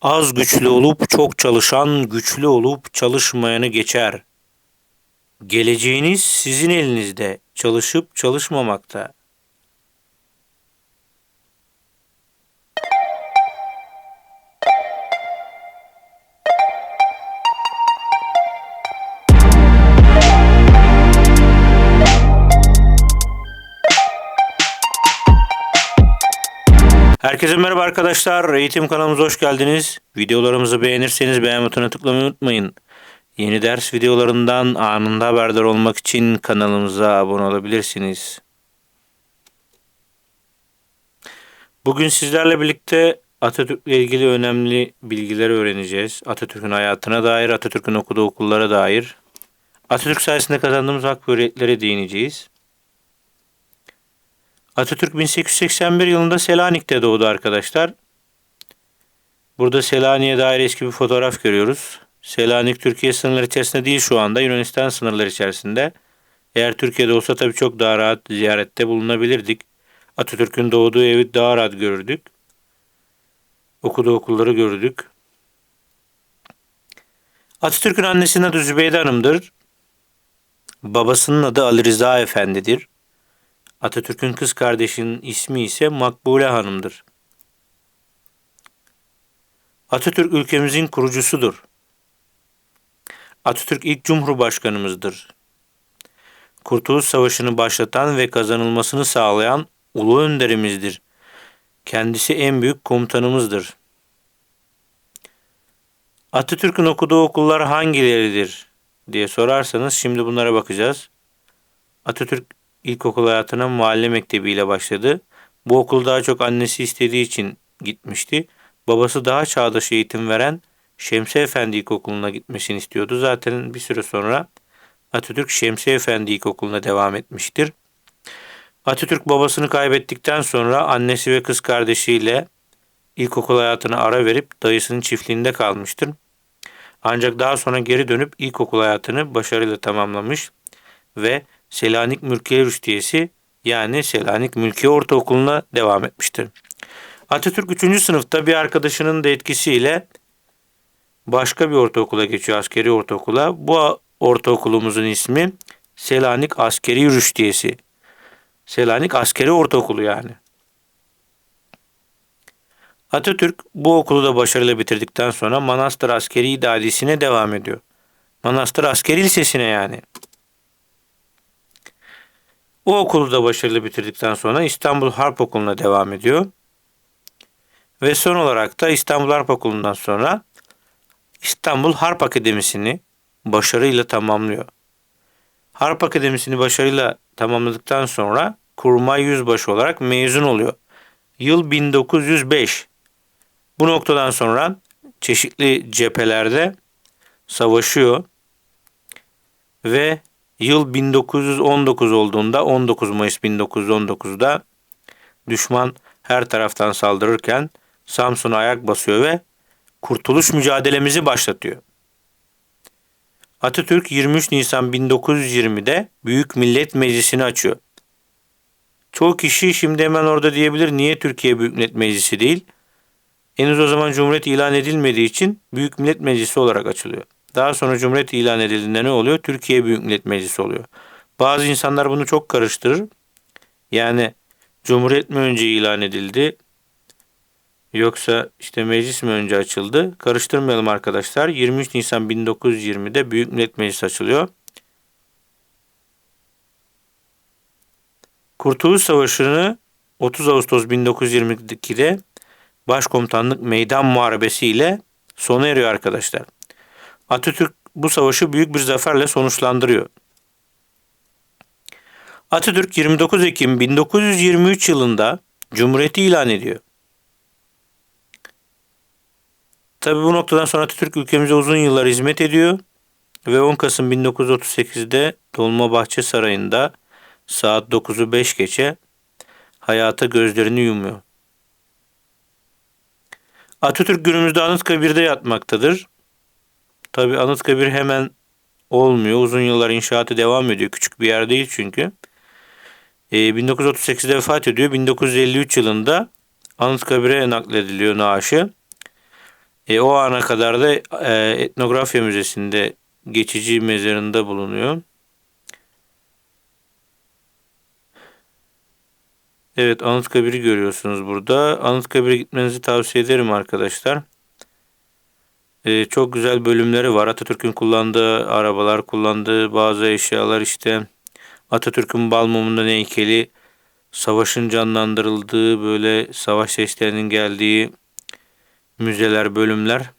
Az güçlü olup çok çalışan güçlü olup çalışmayanı geçer. Geleceğiniz sizin elinizde, çalışıp çalışmamakta. Herkese merhaba arkadaşlar. Eğitim kanalımıza hoş geldiniz. Videolarımızı beğenirseniz beğen butonuna tıklamayı unutmayın. Yeni ders videolarından anında haberdar olmak için kanalımıza abone olabilirsiniz. Bugün sizlerle birlikte Atatürk ile ilgili önemli bilgileri öğreneceğiz. Atatürk'ün hayatına dair, Atatürk'ün okuduğu okullara dair. Atatürk sayesinde kazandığımız hak ve değineceğiz. Atatürk 1881 yılında Selanik'te doğdu arkadaşlar. Burada Selanik'e dair eski bir fotoğraf görüyoruz. Selanik Türkiye sınırları içerisinde değil şu anda Yunanistan sınırları içerisinde. Eğer Türkiye'de olsa tabii çok daha rahat ziyarette bulunabilirdik. Atatürk'ün doğduğu evi daha rahat görürdük. Okuduğu okulları gördük. Atatürk'ün annesinin adı Zübeyde Hanım'dır. Babasının adı Ali Rıza Efendi'dir. Atatürk'ün kız kardeşinin ismi ise Makbule Hanım'dır. Atatürk ülkemizin kurucusudur. Atatürk ilk Cumhurbaşkanımızdır. Kurtuluş Savaşı'nı başlatan ve kazanılmasını sağlayan ulu önderimizdir. Kendisi en büyük komutanımızdır. Atatürk'ün okuduğu okullar hangileridir diye sorarsanız şimdi bunlara bakacağız. Atatürk İlkokul hayatına mahalle mektebiyle başladı. Bu okul daha çok annesi istediği için gitmişti. Babası daha çağdaş eğitim veren Şemsi Efendi İlkokulu'na gitmesini istiyordu. Zaten bir süre sonra Atatürk Şemsi Efendi İlkokulu'na devam etmiştir. Atatürk babasını kaybettikten sonra annesi ve kız kardeşiyle ilkokul hayatına ara verip dayısının çiftliğinde kalmıştır. Ancak daha sonra geri dönüp ilkokul hayatını başarıyla tamamlamış ve Selanik Mülkiye Rüştiyesi yani Selanik Mülkiye Ortaokulu'na devam etmiştir. Atatürk 3. sınıfta bir arkadaşının da etkisiyle başka bir ortaokula geçiyor askeri ortaokula. Bu ortaokulumuzun ismi Selanik Askeri Rüştiyesi. Selanik Askeri Ortaokulu yani. Atatürk bu okulu da başarıyla bitirdikten sonra Manastır Askeri İdadisi'ne devam ediyor. Manastır Askeri Lisesi'ne yani. O okulu da başarılı bitirdikten sonra İstanbul Harp Okulu'na devam ediyor. Ve son olarak da İstanbul Harp Okulu'ndan sonra İstanbul Harp Akademisi'ni başarıyla tamamlıyor. Harp Akademisi'ni başarıyla tamamladıktan sonra kurmay yüzbaşı olarak mezun oluyor. Yıl 1905. Bu noktadan sonra çeşitli cephelerde savaşıyor ve Yıl 1919 olduğunda 19 Mayıs 1919'da düşman her taraftan saldırırken Samsun'a ayak basıyor ve kurtuluş mücadelemizi başlatıyor. Atatürk 23 Nisan 1920'de Büyük Millet Meclisi'ni açıyor. Çoğu kişi şimdi hemen orada diyebilir niye Türkiye Büyük Millet Meclisi değil? Henüz o zaman Cumhuriyet ilan edilmediği için Büyük Millet Meclisi olarak açılıyor. Daha sonra Cumhuriyet ilan edildiğinde ne oluyor? Türkiye Büyük Millet Meclisi oluyor. Bazı insanlar bunu çok karıştırır. Yani Cumhuriyet mi önce ilan edildi? Yoksa işte meclis mi önce açıldı? Karıştırmayalım arkadaşlar. 23 Nisan 1920'de Büyük Millet Meclisi açılıyor. Kurtuluş Savaşı'nı 30 Ağustos 1922'de Başkomutanlık Meydan Muharebesi ile sona eriyor arkadaşlar. Atatürk bu savaşı büyük bir zaferle sonuçlandırıyor. Atatürk 29 Ekim 1923 yılında Cumhuriyeti ilan ediyor. Tabi bu noktadan sonra Atatürk ülkemize uzun yıllar hizmet ediyor ve 10 Kasım 1938'de Dolmabahçe Sarayı'nda saat 9'u 5 geçe hayata gözlerini yumuyor. Atatürk günümüzde Anıtkabir'de yatmaktadır. Tabi Anıtkabir hemen olmuyor. Uzun yıllar inşaatı devam ediyor. Küçük bir yer değil çünkü. E, 1938'de vefat ediyor. 1953 yılında Anıtkabir'e naklediliyor naaşı. E, o ana kadar da e, etnografya müzesinde geçici mezarında bulunuyor. Evet Anıtkabir'i görüyorsunuz burada. Anıtkabir'e gitmenizi tavsiye ederim arkadaşlar. Ee, çok güzel bölümleri var. Atatürk'ün kullandığı arabalar, kullandığı bazı eşyalar işte. Atatürk'ün Balmum'unda heykeli, savaşın canlandırıldığı böyle savaş seslerinin geldiği müzeler, bölümler.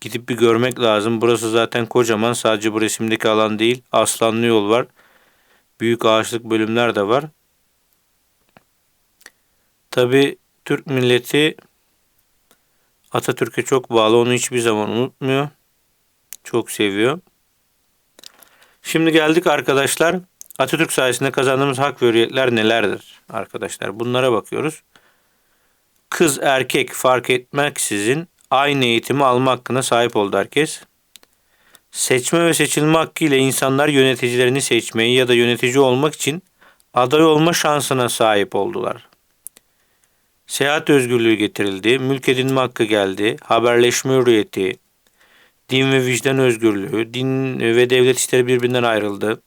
Gidip bir görmek lazım. Burası zaten kocaman. Sadece bu resimdeki alan değil. Aslanlı yol var. Büyük ağaçlık bölümler de var. Tabi Türk milleti Atatürk'e çok bağlı. Onu hiçbir zaman unutmuyor. Çok seviyor. Şimdi geldik arkadaşlar. Atatürk sayesinde kazandığımız hak ve hürriyetler nelerdir? Arkadaşlar bunlara bakıyoruz. Kız erkek fark etmeksizin aynı eğitimi alma hakkına sahip oldu herkes. Seçme ve seçilme hakkı ile insanlar yöneticilerini seçmeyi ya da yönetici olmak için aday olma şansına sahip oldular. Seyahat özgürlüğü getirildi, mülk edinme hakkı geldi, haberleşme hürriyeti, din ve vicdan özgürlüğü, din ve devlet işleri birbirinden ayrıldı.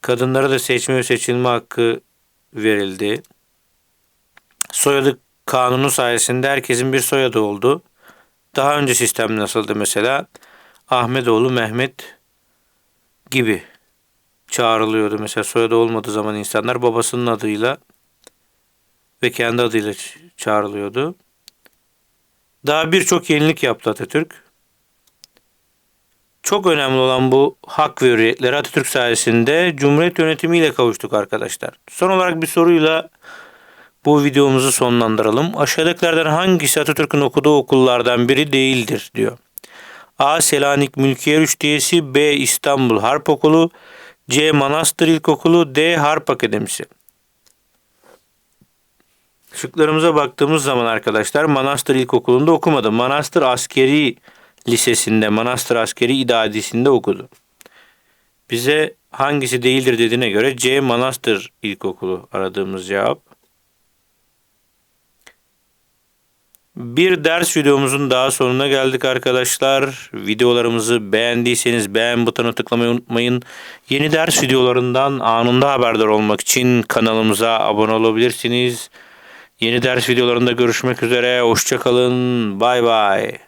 Kadınlara da seçme ve seçilme hakkı verildi. Soyadı kanunu sayesinde herkesin bir soyadı oldu. Daha önce sistem nasıldı mesela? Ahmetoğlu Mehmet gibi çağrılıyordu. Mesela soyadı olmadığı zaman insanlar babasının adıyla ve kendi adıyla çağrılıyordu. Daha birçok yenilik yaptı Atatürk. Çok önemli olan bu hak ve hürriyetleri Atatürk sayesinde Cumhuriyet yönetimiyle kavuştuk arkadaşlar. Son olarak bir soruyla bu videomuzu sonlandıralım. Aşağıdakilerden hangisi Atatürk'ün okuduğu okullardan biri değildir diyor. A. Selanik Mülkiye Rüştiyesi B. İstanbul Harp Okulu C. Manastır İlkokulu D. Harp Akademisi Şıklarımıza baktığımız zaman arkadaşlar Manastır İlkokulu'nda okumadı. Manastır Askeri Lisesi'nde, Manastır Askeri İdadisi'nde okudu. Bize hangisi değildir dediğine göre C. Manastır İlkokulu aradığımız cevap. Bir ders videomuzun daha sonuna geldik arkadaşlar. Videolarımızı beğendiyseniz beğen butonuna tıklamayı unutmayın. Yeni ders videolarından anında haberdar olmak için kanalımıza abone olabilirsiniz. Yeni ders videolarında görüşmek üzere. Hoşçakalın. Bay bay.